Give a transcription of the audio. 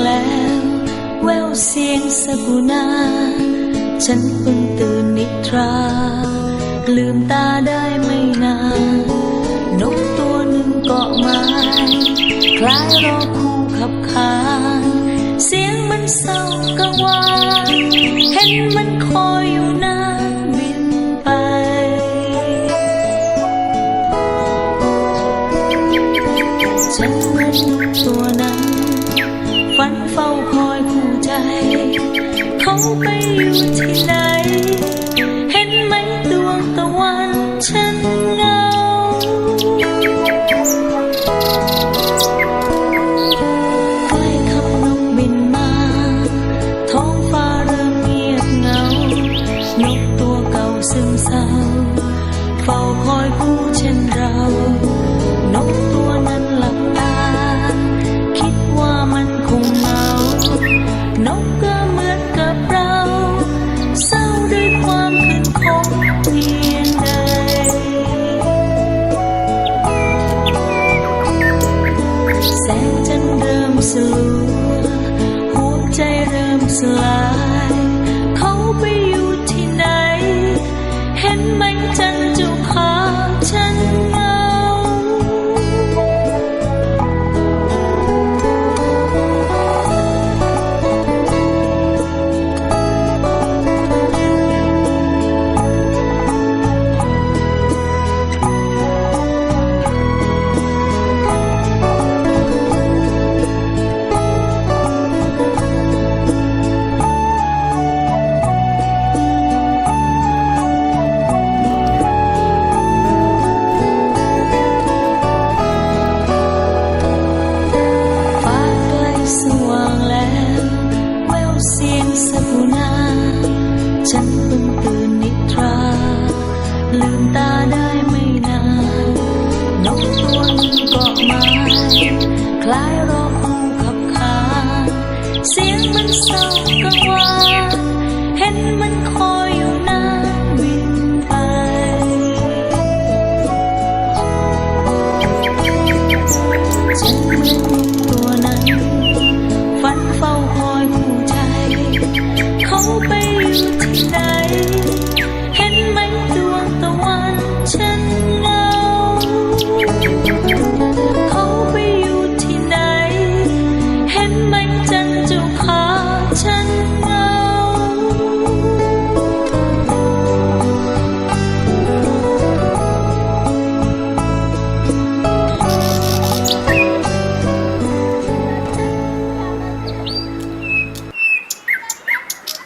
สว่างแล้วแววเสียงสกุณาฉันเพิ่งตื่นนิทรา ลืมตาได้ไม่นาน นกตัวหนึ่งเกาะไม้ คล้ายรอคู่ขับขานเสียงมันเศร้ากังวานเห็นมันคอยอยู่นานบินไป ฉันเหมือนตัวนั้น ฝันเฝ้าคอยคู่ใจ เขาไปอยู่ที่ไหน เห็นไหมดวงตะวันฉันเหงา ใกล้คำนกบินมา ท้องฟ้าเริ่มเงียบเหงา นกตัวเก่าซึมเศร้า เฝ้าคอยคู่เช่นเรา say them slide. มันคอ